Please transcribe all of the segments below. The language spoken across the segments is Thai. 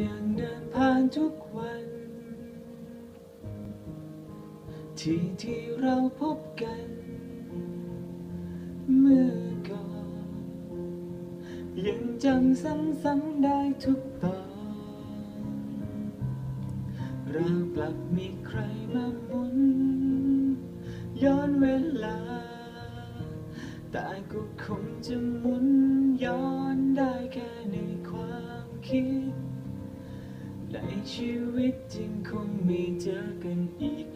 ยังเดินผ่านทุกวัน ที่ที่เราพบกัน เมื่อก่อน ยังจำซ้ำๆได้ทุกตอนเรากลับมีใครมาหมุน ย้อนเวลา แต่ก็คงจะหมุนย้อนได้แค่ในความคิด ในชีวิตจริงคงไม่เจอกันอีก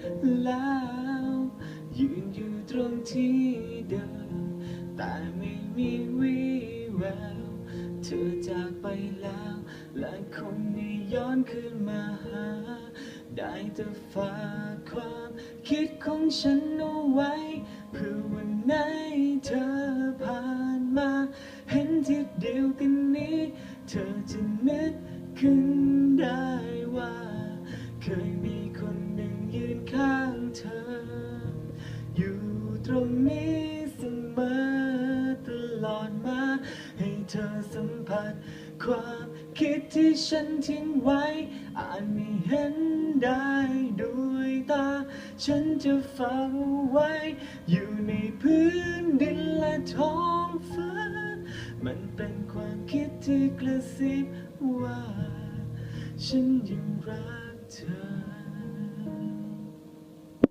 แล้ว ยืนอยู่ตรงที่เดิม แต่ไม่มีวี่แวว เธอจากไปแล้ว และคงไม่ย้อนคืนมาหา ได้แต่ฝากความคิดของฉันเอาไว้ เพื่อวันไหนเธอผ่านมา เห็นทีเดียวกัน ธอจะนึกขึ้นได้ว่า เคยมีคนหนึ่งยืนข้างเธอ อยู่ตรงนี้เสมอตลอดมา ให้เธอสัมผัส ความคิดที่ฉันทิ้งไว้ อาจไม่เห็นได้ด้วยตา ฉันจะฟังไว้ อยู่ในพื้นดินและท้อง มันเป็นความคิดที่กระซิบว่า ฉันยังรักเธอ